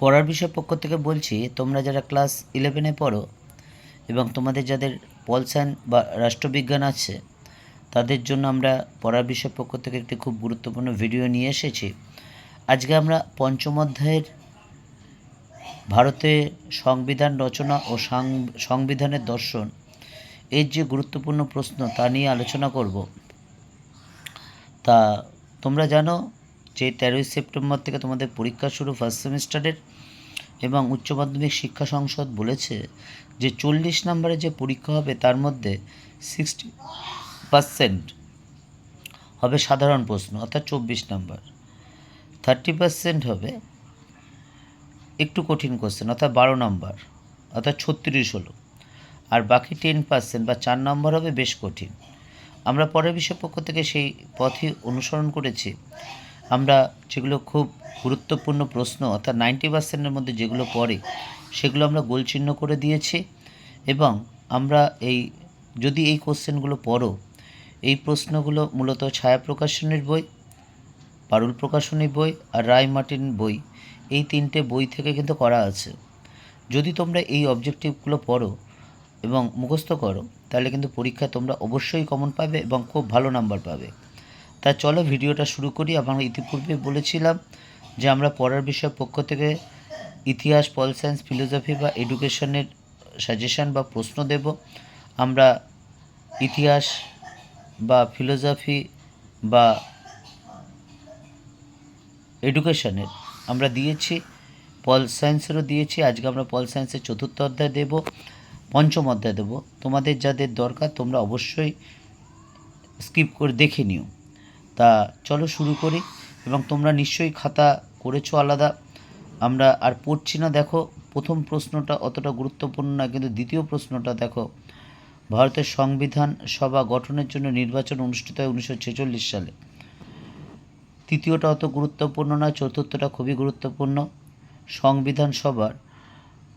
পড়ার বিষয় পক্ষ থেকে বলছি, তোমরা যারা ক্লাস ইলেভেনে পড়ো এবং তোমাদের যাদের পল সায়েন্স বা রাষ্ট্রবিজ্ঞান আছে, তাদের জন্য আমরা পড়ার বিষয় পক্ষ থেকে একটি খুব গুরুত্বপূর্ণ ভিডিও নিয়ে এসেছি। আজকে আমরা পঞ্চম অধ্যায়ের ভারতে সংবিধান রচনা ও সংবিধানের দর্শন, এর যে গুরুত্বপূর্ণ প্রশ্ন তা নিয়ে আলোচনা করব। তা তোমরা জানো যে তেরোই সেপ্টেম্বর থেকে তোমাদের পরীক্ষা শুরু ফার্স্ট সেমিস্টারের এবং উচ্চ মাধ্যমিক শিক্ষা সংসদ বলেছে যে চল্লিশ নম্বরে যে পরীক্ষা হবে তার মধ্যে সিক্সটি পার্সেন্ট হবে সাধারণ প্রশ্ন, অর্থাৎ চব্বিশ নম্বর। থার্টি পার্সেন্ট হবে একটু কঠিন কোশ্চেন অর্থাৎ বারো নম্বর, অর্থাৎ ছত্রিশ হলো। আর বাকি টেন পার্সেন্ট বা চার নম্বর হবে বেশ কঠিন। আমরা পরের বিষয় পক্ষ থেকে সেই পথই অনুসরণ করেছি। আমরা যেগুলো খুব গুরুত্বপূর্ণ প্রশ্ন, অর্থাৎ নাইনটি পার্সেন্টের মধ্যে যেগুলো পড়ে, সেগুলো আমরা গোলচিহ্ন করে দিয়েছি এবং আমরা এই, যদি এই কোশ্চেনগুলো পড়ো, এই প্রশ্নগুলো মূলত ছায়া প্রকাশনীর বই পারুল প্রকাশনী বই আর রায় মার্টিন বই, এই তিনটে বই থেকে কিন্তু করা আছে। যদি তোমরা এই অবজেক্টিভগুলো পড়ো এবং মুখস্থ করো, তাহলে কিন্তু পরীক্ষা তোমরা অবশ্যই কমন পাবে এবং খুব ভালো নাম্বার পাবে। তা চলো ভিডিওটা শুরু করি। আমরা ইতিপূর্বে বলেছিলাম যে আমরা পড়ার বিষয় পক্ষ থেকে ইতিহাস, পল সায়েন্স, ফিলোসফি বা এডুকেশনের সাজেশন বা প্রশ্ন দেব। আমরা ইতিহাস বা ফিলোসফি বা এডুকেশনের আমরা দিয়েছি, পল সায়েন্সেরও দিয়েছি। আজকে আমরা পল সায়েন্সের চতুর্থ অধ্যায় দেব, পঞ্চম অধ্যায় দেব। তোমাদের যাদের দরকার তোমরা অবশ্যই স্কিপ করে দেখে নিও। তা চলো শুরু করি। এবং তোমরা নিশ্চয়ই খাতা করেছ আলাদা। আমরা আর পড়ছি না, দেখো। প্রথম প্রশ্নটা অতটা গুরুত্বপূর্ণ না, কিন্তু দ্বিতীয় প্রশ্নটা দেখো। ভারতের সংবিধান সভা গঠনের জন্য নির্বাচন অনুষ্ঠিত হয় উনিশশো ছেচল্লিশ সালে। তৃতীয়টা অত গুরুত্বপূর্ণ না, চতুর্থটা খুবই গুরুত্বপূর্ণ। সংবিধান সভার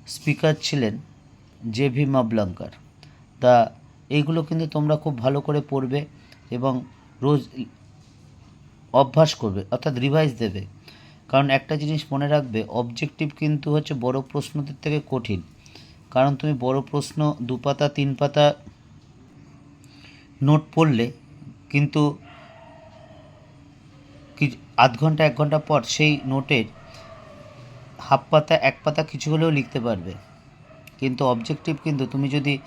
স্পিকার ছিলেন জে ভি মাবলাঙ্কার। তা এইগুলো কিন্তু তোমরা খুব ভালো করে পড়বে এবং রোজ অভ্যাস করবে, অর্থাৎ রিভাইজ দেবে। কারণ একটা জিনিস মনে রাখবে অবজেক্টিভ কিন্তু হচ্ছে বড় প্রশ্নদের থেকে কঠিন। কারণ তুমি বড় প্রশ্ন দু পাতা তিন পাতা নোট পড়লে কিন্তু আধ ঘণ্টা, এক ঘণ্টা পর সেই নোটের হাফ পাতা, এক পাতা কিছু হলেও লিখতে পারবে। কিন্তু অবজেক্টিভ কিন্তু তুমি যদি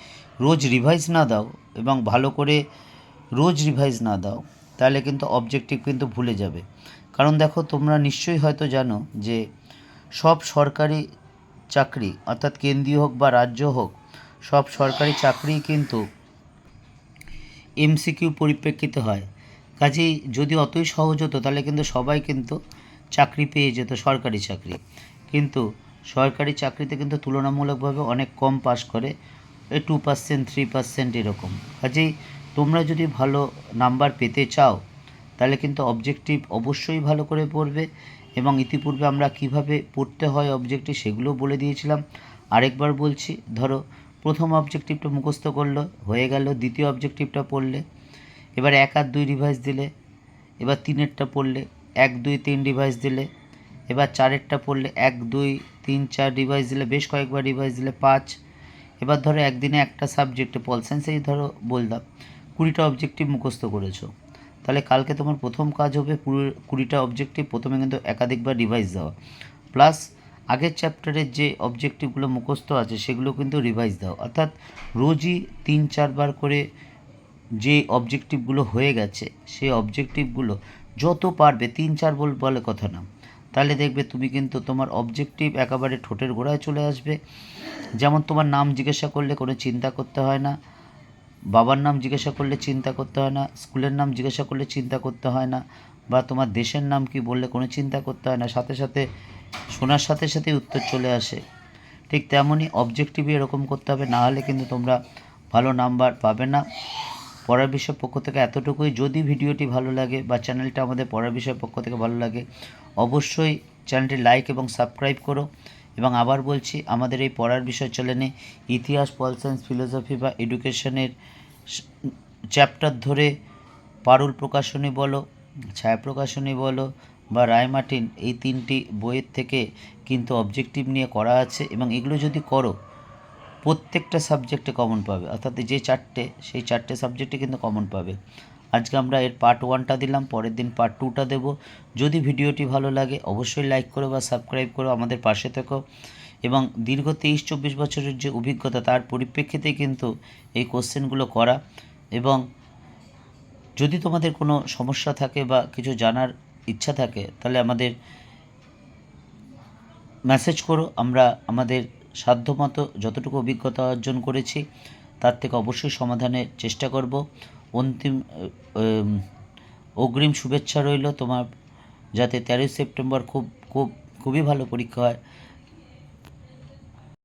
রোজ রিভাইজ না দাও এবং ভালো করে রোজ রিভাইজ না দাও তাহলে কিন্তু অবজেক্টিভ কিন্তু ভুলে যাবে। কারণ দেখো, তোমরা নিশ্চয়ই হয়তো জানো যে সব সরকারি চাকরি, অর্থাৎ কেন্দ্রীয় হোক বা রাজ্য হোক, সব সরকারি চাকরি কিন্তু এমসিকিউ পরিপ্রেক্ষিতে হয়। কাজেই যদি অতই সহজ হতো, তাহলে কিন্তু সবাই কিন্তু চাকরি পেয়ে যেত, সরকারি চাকরি। কিন্তু সরকারি চাকরিতে কিন্তু তুলনামূলকভাবে অনেক কম পাস করে টু পার্সেন্ট থ্রি পার্সেন্ট এরকম। কাজেই তোমরা যদি ভালো নাম্বার পেতে চাও, তাহলে কিন্তু অবজেক্টিভ অবশ্যই ভালো করে পড়বে এবং ইতিপূর্বে আমরা কীভাবে পড়তে হয় অবজেক্টিভ সেগুলো বলে দিয়েছিলাম। আরেকবার বলছি, ধরো প্রথম অবজেক্টিভটা মুখস্থ করল, হয়ে গেল, দ্বিতীয় অবজেক্টিভটা পড়লে, এবার এক আর দুই রিভাইজ দিলে, এবার তিনেরটা পড়লে, এক, দুই, তিন রিভাইজ দিলে, এবার চারেরটা পড়লে, এক, দুই, তিন, চার রিভাইজ দিলে, বেশ কয়েকবার রিভাইজ দিলে, পাঁচ, এবার ধরো একদিনে একটা সাবজেক্টে পল সায়েন্সেই ধরো বললাম কুড়িটা অবজেক্টিভ মুখস্থ করেছ। তাহলে কালকে তোমার প্রথম কাজ হবে কুড়িটা অবজেক্টিভ প্রথমে কিন্তু একাধিকবার রিভাইজ দেওয়া। প্লাস আগের চ্যাপ্টারের যে অবজেক্টিভগুলো মুখস্থ আছে, সেগুলো কিন্তু রিভাইজ দাও অর্থাৎ রোজই তিন চারবার করে যে অবজেক্টিভগুলো হয়ে গেছে, সেই অবজেক্টিভগুলো যত পারবে, তিন, চার বল, বলে কথা না। তাহলে দেখবে তুমি কিন্তু তোমার অবজেক্টিভ একেবারে ঠোঁটের গোড়ায় চলে আসবে। যেমন তোমার নাম জিজ্ঞাসা করলে কোনো চিন্তা করতে হয় না। বাবার নাম জিজ্ঞাসা করলে চিন্তা করতে হয় না, স্কুলের নাম জিজ্ঞাসা করলে চিন্তা করতে হয় না, বা তোমার দেশের নাম কি বললে কোনো চিন্তা করতে হয় না, সাথে সাথে শোনার সাথে সাথে উত্তর চলে আসে। ঠিক তেমনই অবজেক্টিভই এরকম করতে হবে, না হলে কিন্তু তোমরা ভালো নাম্বার পাবে না। পড়ার বিষয়ের পক্ষ থেকে এতটুকুই। যদি ভিডিওটি ভালো লাগে বা চ্যানেলটা আমাদের পড়ার বিষয়ের পক্ষ থেকে ভালো লাগে, অবশ্যই চ্যানেলটি লাইক এবং সাবস্ক্রাইব করো। এবং আবার বলছি, আমাদের এই পড়ার বিষয় চ্যানেলে ইতিহাস পল সায়েন্স, ফিলোসফি বা এডুকেশনের চ্যাপ্টার ধরে পারুল প্রকাশনী বলো ছায়া প্রকাশনী বলো বা রায়মার্টিন, এই তিনটি বইয়ের থেকে কিন্তু অবজেক্টিভ নিয়ে করা আছে এবং এগুলো যদি করো, প্রত্যেকটা সাবজেক্টে কমন পাবে। অর্থাৎ যে চারটে, সেই চারটে সাবজেক্টে কিন্তু কমন পাবে। আজকে আমরা এর পার্ট ওয়ানটা দিলাম, পরের দিন পার্ট টুটা দেবো। যদি ভিডিওটি ভালো লাগে, অবশ্যই লাইক করো বা সাবস্ক্রাইব করো আমাদের পাশে থেকো। এবং দীর্ঘ তেইশ চব্বিশ বছরের যে অভিজ্ঞতা, তার পরিপ্রেক্ষিতে কিন্তু এই কোশ্চেনগুলো করা। এবং যদি তোমাদের কোনো সমস্যা থাকে বা কিছু জানার ইচ্ছা থাকে, তাহলে আমাদের মেসেজ করো। আমরা আমাদের সাধ্যমতো যতটুকু অভিজ্ঞতা অর্জন করেছি, তার থেকে অবশ্যই সমাধানের চেষ্টা করব। অন্তিম অগ্রিম শুভেচ্ছা রইল তোমার যাতে তেরোই সেপ্টেম্বর খুব খুব খুবই ভালো পরীক্ষা হয়।